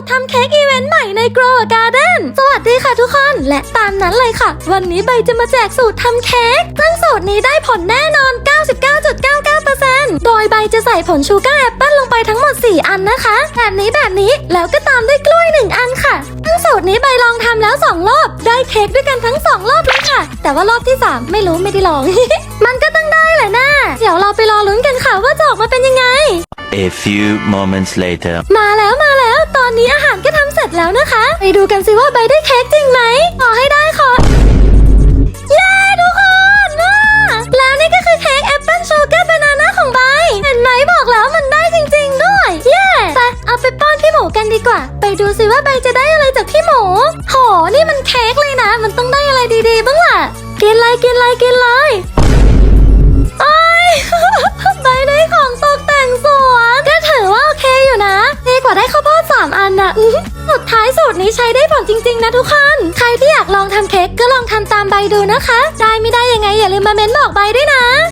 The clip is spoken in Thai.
ตรทำเค้กอีเวนต์ใหม่ใน Grow a Garden สวัสดีค่ะทุกคน และตามนั้นเลยค่ะ วันนี้ใบจะมาแจกสูตรทำเค้กซึ่งสูตรนี้ได้ผลแน่นอน 99.99%โดยใบจะใส่ผลชูการ์แอปเปิลลงไปทั้งหมด 4 อันนะคะ แบบนี้แบบนี้แล้วก็ตามด้วยกล้วย 1 อันค่ะซึ่งสูตรนี้ใบลองทำแล้ว 2 รอบ ได้เค้กด้วยกันทั้ง 2 รอบเลยค่ะ แต่ว่ารอบที่ 3 ไม่รู้ไม่ได้ลอง มันก็ต้องได้แหละนะเดี๋ยวเราไปรอลุ้นกันค่ะว่าจะออกมาเป็นยังไง A few moments later. มาแล้วมาแล้วตอน ดูกันสิว่าใบได้เค้กจริงไหมขอให้ได้ขอเย้ทุกคนว้าแล้วนี่ก็คือเค้กแอปเปิลชูการ์บานาน่าของใบเห็นไหมบอกแล้วมันได้จริง ๆ ด้วย เย้ไปเอาไปป้อนพี่หมูกันดีกว่า ไปดูสิว่าใบจะได้อะไรจากพี่หมูโหนี่มันเค้กเลยนะ มันต้องได้อะไรดีๆบ้างล่ะกินเลยกินเลยกินเลยไอ้ยใบได้ของตกแต่งสวนก็ถือว่าโอเคอยู่นะดีกว่าได้ข้าวโพดสามอันนะ นี้ใช้ได้ผลจริงๆ นะทุกคน ใครที่อยากลองทำเค้กก็ลองทำตามใบดูนะคะ ได้ไม่ได้ยังไงอย่าลืมมาเม้นบอกใบด้วยนะ